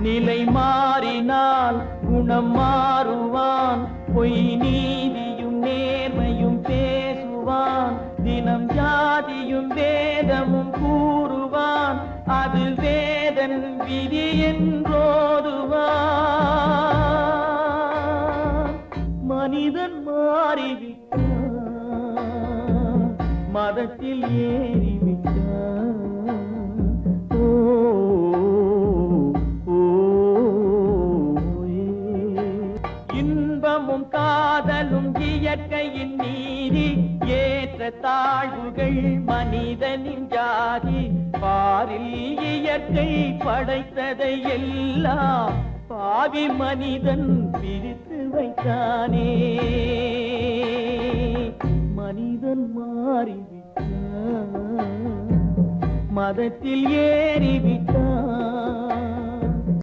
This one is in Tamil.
நிலை மாறினால் குணம் மாறுவான். பொய் நீதியும் நேர்மையும் பேசுவான். தினம் ஜாதியும் வேதமும் கூறுவான். அது வேதன் விதி என்றோதுவான். மனிதன் மாறிவிட்டான். மதத்தில் ஏறிவிட்டான். இன்பமும் காதலும் இயற்கையின் நீதி ஏற்ற தாழ்வுகள் மனிதனின் ஜாதி. பாரில் இயற்கை படைத்ததை எல்லாம் பாவி மனிதன் பிரித்து வைத்தானே. மனிதன் மாறிவிட்டான். மதத்தில் ஏறிவிட்டான்.